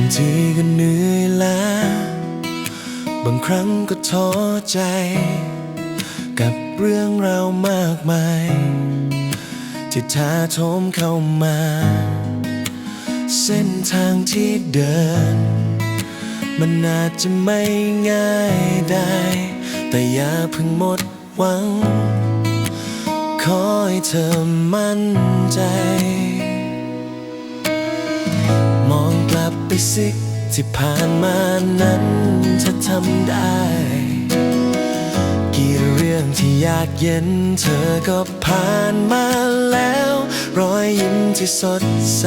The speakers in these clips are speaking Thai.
างทีก็เหนื่อยล้าบางครั้งก็ท้อใจ กับเรื่องราวมากมายที่ท้าโถมเข้ามา เส้นทางที่เดิน มันอาจจะไม่ง่ายได้ แต่อย่าเพิ่งหมดหวัง ขอให้เธอมั่นใจ ไปสิที่ผ่านมานั้นเธอทำได้ กี่เรื่องที่ยากเย็นเธอก็ผ่านมาแล้ว รอยยิ้มที่สดใส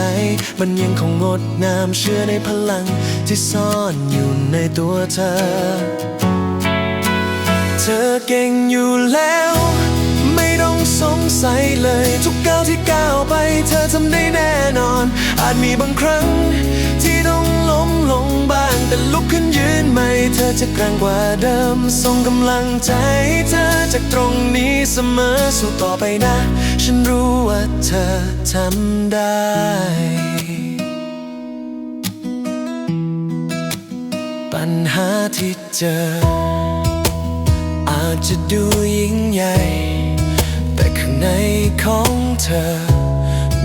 มันยังคงงดงามเชื่อในพลังที่ซ่อนอยู่ในตัวเธอ เธอเก่งอยู่แล้ว ไม่ต้องสงสัยเลย ทุกก้าวที่ก้าวไป เธอทำได้แน่นอน อาจมีบางครั้งที่ต้องล้มลงบ้าง แต่ลุกขึ้นยืนใหม่เธอจะแกร่งกว่าเดิม ส่งกำลังใจใเธอจากตรงนี้เสมอสู้ต่อไปนะ ฉันรู้ว่าเธอทำได้ปัญหาที่เจอ อาจจะดูยิ่งใหญ่ แต่ข้างในของเธอ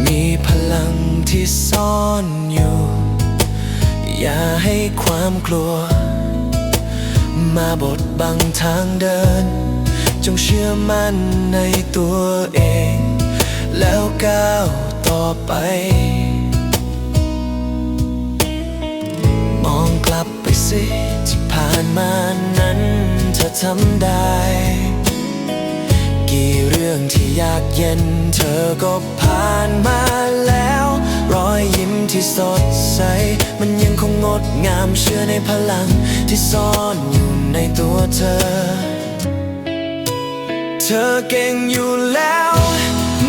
มีพลังที่ซ่อนอยู่ อย่าให้ความกลัว มาบดบังทางเดิน จงเชื่อมั่นในตัวเอง แล้วก้าวต่อไป มองกลับไปสิที่ผ่านมานั้นเธอทำได้ กี่เรื่องที่ยากเย็น เธอก็ผ่านมาแล้ว รอยยิ้มที่สดใส มันยังคง ดงามเชื่อในพลังที่ซ่อนอยู่ในตัวเธอ เธอเก่งอยู่แล้ว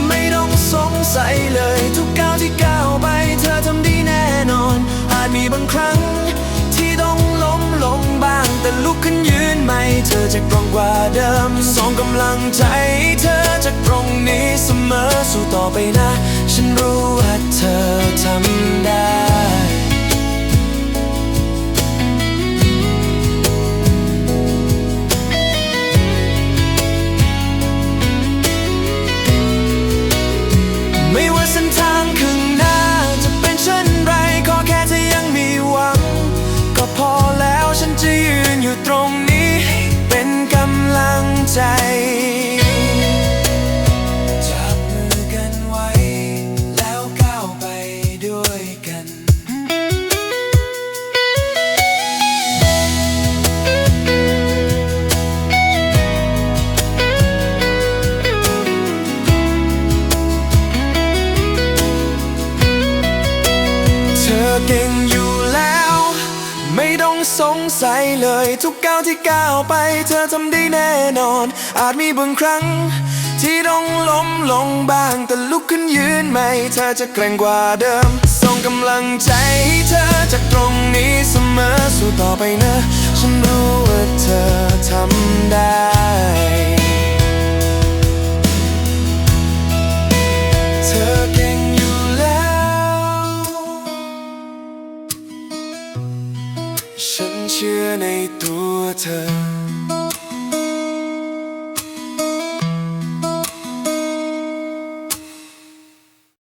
ไม่ต้องสงสัยเลย ทุกก้าวที่ก้าวไป เธอทำดีแน่นอน อาจมีบางครั้ง ที่ต้องล้มลงบ้าง แต่ลุกขึ้นยืนใหม่ เธอจะกร่องกว่าเดิมส่งกำลังใจให้เธอจากตรงนี้เสมอสู้ต่อไปนะ ตรงนี้เป็นกำลังใจ เลย ทุกก้าวที่ก้าวไป เธอทำได้แน่นอน อาจมีบางครั้ง ที่ต้องล้มลงบ้าง แต่ลุกขึ้นยืนใหม่ เธอจะแกร่งกว่าเดิม ส่งกำลังใจให้เธอจากตรงนี้เสมอ สู้ต่อไปนะ ฉันรู้ turn.